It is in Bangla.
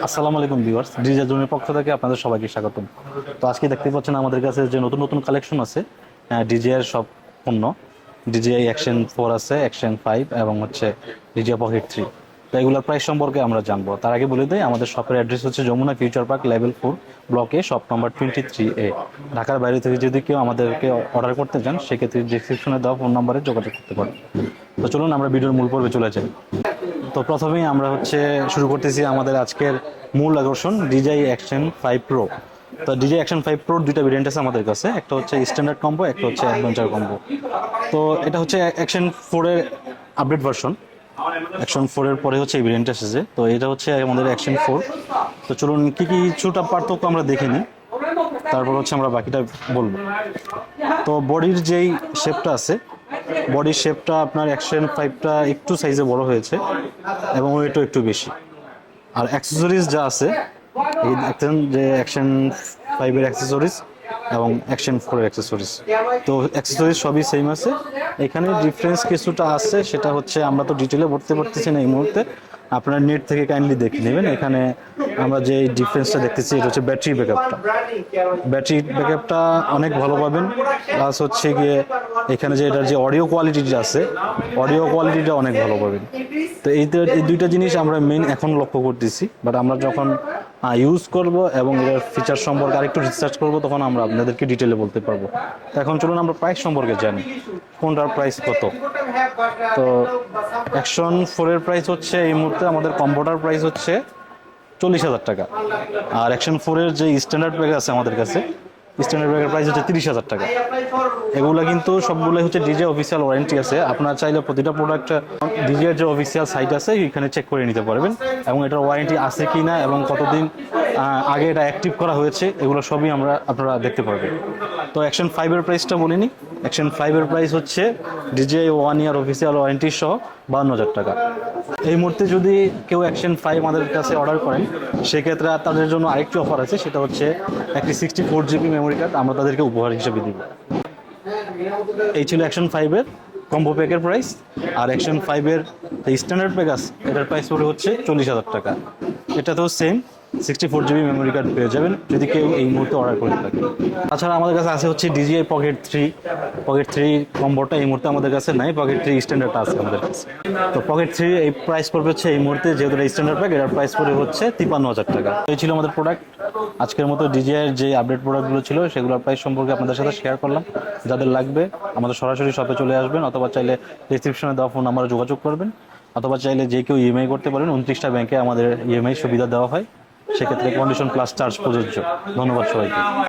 আসসালামু আলাইকুম ভিউয়ার্স ডিজিটাল জোনের পক্ষ থেকে আপনাদের সবাইকে স্বাগতম। তো আজকে দেখতে পাচ্ছেন আমাদের কাছে যে নতুন নতুন কালেকশন আছে ডিজিআর সব পণ্য। ডিজিআই অ্যাকশন ফোর আছে অ্যাকশন ফাইভ এবং হচ্ছে ডিজিআই পকেট থ্রি তো এগুলোর প্রাইস সম্পর্কে আমরা জানব। তার আগে বলে দিই, আমাদের শপের অ্যাড্রেস হচ্ছে Jamuna future park level four ব্লকে shop number twenty three A ঢাকার বাইরে থেকে যদি কেউ আমাদেরকে অর্ডার করতে চান, সেক্ষেত্রে ডিসক্রিপশনে দেওয়া ফোন নাম্বারে যোগাযোগ করতে পারেন। তো চলুন আমরা ভিডিওর মূল পর্বে চলে যাই। তো প্রথমেই আমরা হচ্ছে শুরু করতেছি আমাদের আজকের মূল আকর্ষণ ডিজাই অ্যাকশন ফাইভ প্রো তো ডিজাই অ্যাকশন ফাইভ প্রোর দুইটা ভেরিয়েন্ট আছে আমাদের কাছে। একটা হচ্ছে স্ট্যান্ডার্ড কম্বো একটা হচ্ছে অ্যাডভেঞ্চার কম্বো তো এটা হচ্ছে অ্যাকশন ফোরের আপডেট ভার্সন অ্যাকশন ফোরের পরে হচ্ছে এই ভেরিয়েন্ট এসেছে। তো এটা হচ্ছে আমাদের অ্যাকশন ফোর তো চলুন কী কী কিছুটা পার্থক্য আমরা দেখে নিই। তারপর হচ্ছে আমরা বাকিটা বলব। তো বডির যেই শেপটা আছে বডির শেপটা আপনার অ্যাকশন ফাইভটা একটু সাইজে বড় হয়েছে এবং ওয়েটও একটু বেশি। আর অ্যাক্সেসরিজ যা আছে, এই দেখতেন যে অ্যাকশন ফাইভের অ্যাক্সেসরিজ এবং অ্যাকশন ফোরের অ্যাক্সেসরিজ তো অ্যাক্সেসরিজ সবই সেম আছে। এখানে ডিফারেন্স কিছুটা আছে, সেটা হচ্ছে আমরা তো ডিটেলে পড়তে পারতেছি না এই মুহূর্তে। আপনারা নেট থেকে কাইন্ডলি দেখে নেবেন। এখানে আমরা যে ডিফারেন্সটা দেখতেছি, এটা হচ্ছে ব্যাটারি ব্যাকআপটা ব্যাটারি ব্যাকআপটা অনেক ভালো পাবেন। প্লাস হচ্ছে গিয়ে এখানে যে এটার যে অডিও কোয়ালিটিটা আছে অডিও কোয়ালিটিটা অনেক ভালো পাবেন। তো এই এই দুইটা জিনিস আমরা মেন এখন লক্ষ্য করতেছি। বাট আমরা যখন ইউজ করব এবং এটার ফিচার সম্পর্কে আরেকটু রিসার্চ করব, তখন আমরা আপনাদেরকে ডিটেলে বলতে পারব। তো এখন চলুন আমরা প্রাইস সম্পর্কে জানি। কোনটার প্রাইস কত? তো অ্যাকশন ফোরের প্রাইস হচ্ছে এই মুহূর্তে, আমাদের কম্পিউটার প্রাইস হচ্ছে চল্লিশ হাজার টাকা। আর অ্যাকশন ফোরের যে স্ট্যান্ডার্ড ব্যাগ আছে আমাদের কাছে স্ট্যান্ডার্ড ব্যাগের প্রাইস হচ্ছে তিরিশ হাজার টাকা। এগুলো কিন্তু সবগুলোই হচ্ছে ডিজে অফিসিয়াল ওয়ারেন্টি আছে। আপনার চাইলে প্রতিটা প্রোডাক্ট ডিজে যে অফিসিয়াল সাইট আছে, এখানে চেক করে নিতে পারবেন। এবং এটার ওয়ারেন্টি আছে কি না এবং কতদিন আগে এটা অ্যাক্টিভ করা হয়েছে, এগুলো সবই আমরা আপনারা দেখতে পারবেন। তো অ্যাকশন ফাইভের প্রাইসটা বলিনি। অ্যাকশন ফাইভের প্রাইস হচ্ছে DJI one year official warranty সহ বান্ন হাজার টাকা। এই মুহূর্তে যদি কেউ অ্যাকশন ফাইভ আমাদের কাছে অর্ডার করেন, সেক্ষেত্রে তাদের জন্য আরেকটি অফার আছে, সেটা হচ্ছে একটি sixty four GB memory card আমরা তাদেরকে উপহার হিসেবে দিব। এই ছিল অ্যাকশন ফাইভের কম্বো প্যাকের প্রাইস আর অ্যাকশন ফাইভের স্ট্যান্ডার্ড প্যাক আছে এটার প্রাইস পড়ে হচ্ছে চল্লিশ হাজার টাকা। এটা তো same sixty four GB memory card পেয়ে যাবেন যদি কেউ এই মুহূর্তে অর্ডার করে থাকে। তাছাড়া আমাদের কাছে আছে হচ্ছে DJI pocket three pocket three কম্বোটা এই মুহূর্তে আমাদের কাছে নাই পকেট থ্রি স্ট্যান্ডার্ডটা আছে আমাদের কাছে। তো পকেট থ্রি এই প্রাইস পড়বে হচ্ছে এই মুহূর্তে, যেহেতু স্ট্যান্ডার্ড প্যাক এটার প্রাইস পড়ে হচ্ছে তিপ্পান্ন হাজার টাকা। এই ছিল আমাদের প্রোডাক্ট আজকের মতো ডিজিআইয়ের যে আপডেট প্রোডাক্টগুলো ছিল, সেগুলোর প্রাইস সম্পর্কে আপনাদের সাথে শেয়ার করলাম। যাদের লাগবে, আমাদের সরাসরি শপে চলে আসবেন, অথবা চাইলে ডিসক্রিপশনে দেওয়া ফোন নাম্বারে যোগাযোগ করবেন, অথবা চাইলে যে কেউ ইএমআই করতে পারেন, উনত্রিশটা ব্যাংকে আমাদের ইএমআই সুবিধা দেওয়া হয়। সেক্ষেত্রে কন্ডিশন প্লাস চার্জ প্রযোজ্য। ধন্যবাদ সবাইকে।